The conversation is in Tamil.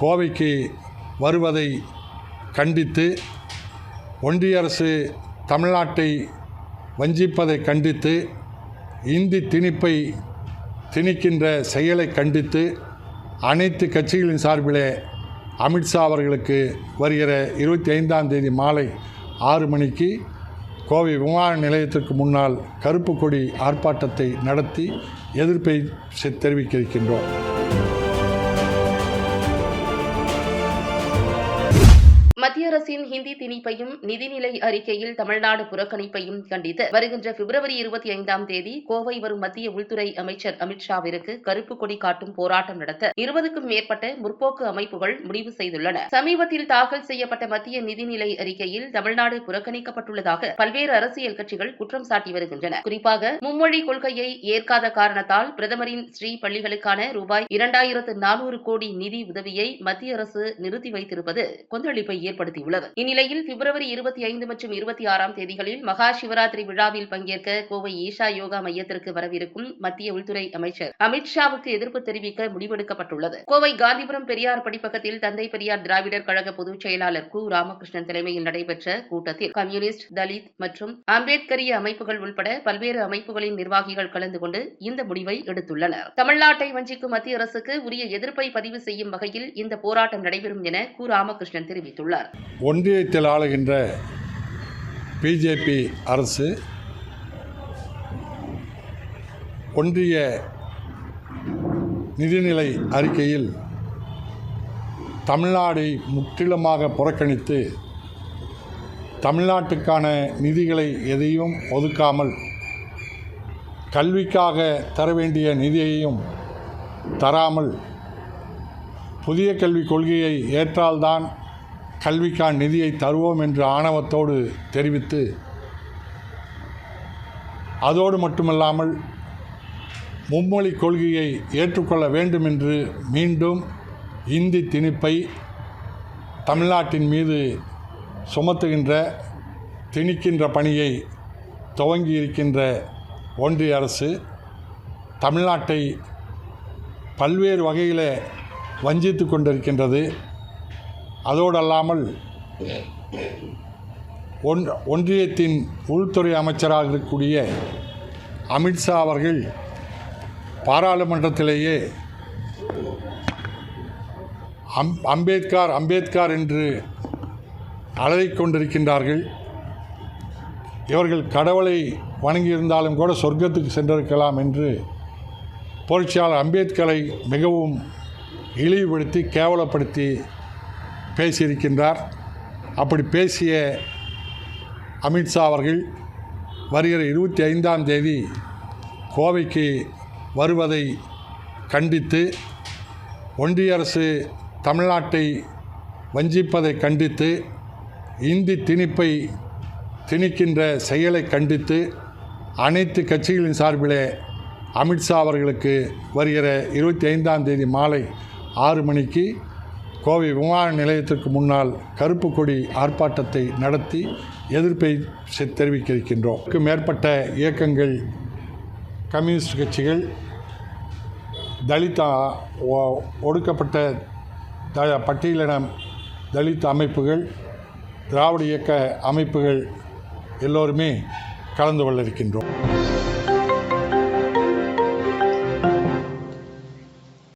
கோவைக்கு வருவதை கண்டித்து ஒன்றிய அரசு தமிழ்நாட்டை வஞ்சிப்பதை கண்டித்து இந்தி திணிப்பை திணிக்கின்ற செயலை கண்டித்து அனைத்து கட்சிகளின் சார்பிலே அமித்ஷா அவர்களுக்கு வருகிற இருபத்தி ஐந்தாம் தேதி மாலை ஆறு மணிக்கு கோவை விமான நிலையத்திற்கு முன்னால் கருப்பு கொடி ஆர்ப்பாட்டத்தை நடத்தி எதிர்ப்பை தெரிவிக்க இருக்கின்றோம் மத்திய அரசின் ஹிந்தி திணிப்பையும் நிதிநிலை அறிக்கையில் தமிழ்நாடு புறக்கணிப்பையும் கண்டித்து வருகின்ற பிப்ரவரி இருபத்தி ஐந்தாம் தேதி கோவை வரும் மத்திய உள்துறை அமைச்சர் அமித்ஷாவிற்கு கருப்பு கொடி காட்டும் போராட்டம் நடத்த இருபதுக்கும் மேற்பட்ட முற்போக்கு அமைப்புகள் முடிவு செய்துள்ளன. சமீபத்தில் தாக்கல் செய்யப்பட்ட மத்திய நிதிநிலை அறிக்கையில் தமிழ்நாடு புறக்கணிக்கப்பட்டுள்ளதாக பல்வேறு அரசியல் கட்சிகள் குற்றம் சாட்டி வருகின்றன. குறிப்பாக மும்மொழி கொள்கையை ஏற்காத காரணத்தால் பிரதமரின் ஸ்ரீ பள்ளிகளுக்கான ரூபாய் இரண்டாயிரத்து நானூறு கோடி நிதி உதவியை மத்திய அரசு நிறுத்தி வைத்திருப்பது கொந்தளிப்பை ஏற்படுத்தியுள்ளது இந்நிலையில் பிப்ரவரி இருபத்தி ஐந்து மற்றும் இருபத்தி ஆறாம் தேதிகளில் மகா சிவராத்திரி விழாவில் பங்கேற்க கோவை ஈஷா யோகா மையத்திற்கு வரவிருக்கும் மத்திய உள்துறை அமைச்சர் அமித்ஷாவுக்கு எதிர்ப்பு தெரிவிக்க முடிவெடுக்கப்பட்டுள்ளது. கோவை காந்திபுரம் பெரியார் படிப்பகத்தில் தந்தை பெரியார் திராவிடர் கழக பொதுச் செயலாளர் கு. ராமகிருஷ்ணன் தலைமையில் நடைபெற்ற கூட்டத்தில் கம்யூனிஸ்ட் தலித் மற்றும் அம்பேத்கரிய அமைப்புகள் உட்பட பல்வேறு அமைப்புகளின் நிர்வாகிகள் கலந்து கொண்டு இந்த முடிவை எடுத்துள்ளனர். தமிழ்நாட்டை வஞ்சிக்கும் மத்திய அரசுக்கு உரிய எதிர்ப்பை பதிவு செய்யும் வகையில் இந்த போராட்டம் நடைபெறும் என கு. ராமகிருஷ்ணன் தெரிவித்துள்ளார். ஒன்றியத்தில் ஆளுகின்ற பிஜேபி அரசு ஒன்றிய நிதிநிலை அறிக்கையில் தமிழ்நாடை முற்றிலுமாக புறக்கணித்து தமிழ்நாட்டுக்கான நிதிகளை எதையும் ஒதுக்காமல் கல்விக்காக தர வேண்டிய நிதியையும் தராமல் புதிய கல்விக் கொள்கையை ஏற்றால்தான் கல்விக்கான நிதியை தருவோம் என்று ஆணவத்தோடு தெரிவித்து அதோடு மட்டுமல்லாமல் மும்மொழி கொள்கையை ஏற்றுக்கொள்ள வேண்டும் என்று மீண்டும் இந்தி திணிப்பை தமிழ்நாட்டின் மீது சுமத்துகின்ற திணிக்கின்ற பணியை துவங்கி இருக்கின்ற ஒன்றிய அரசு தமிழ்நாட்டை பல்வேறு வகையில் வஞ்சித்து கொண்டிருக்கின்றது. அதோடு அல்லாமல் ஒன் ஒன்றியத்தின் உள்துறை அமைச்சராக இருக்கக்கூடிய அமித்ஷா அவர்கள் பாராளுமன்றத்திலேயே அம் அம்பேத்கார் அம்பேத்கார் என்று அழகிக்கொண்டிருக்கின்றார்கள் இவர்கள் கடவுளை வணங்கியிருந்தாலும் கூட சொர்க்கத்துக்கு சென்றிருக்கலாம் என்று புரட்சியாளர் அம்பேத்கரை மிகவும் இழிவுபடுத்தி கேவலப்படுத்தி பேசியிருக்கின்றார். அப்படி பேசிய அமித்ஷா அவர்கள் வருகிற இருபத்தி ஐந்தாம் தேதி கோவைக்கு வருவதை கண்டித்து ஒன்றிய அரசு தமிழ்நாட்டை வஞ்சிப்பதை கண்டித்து இந்தி திணிப்பை திணிக்கின்ற செயலை கண்டித்து அனைத்து கட்சிகளின் சார்பிலே அமித்ஷா அவர்களுக்கு வருகிற இருபத்தி ஐந்தாம் தேதி மாலை ஆறு மணிக்கு கோவை விமான நிலையத்திற்கு முன்னால் கருப்பு கொடி ஆர்ப்பாட்டத்தை நடத்தி எதிர்ப்பை தெரிவிக்க இருக்கின்றோம் மேற்பட்ட இயக்கங்கள் கம்யூனிஸ்ட் கட்சிகள் தலித் ஒடுக்கப்பட்ட த பட்டியலின தலித் அமைப்புகள் திராவிட இயக்க அமைப்புகள் எல்லோருமே கலந்து கொள்ள இருக்கின்றோம்.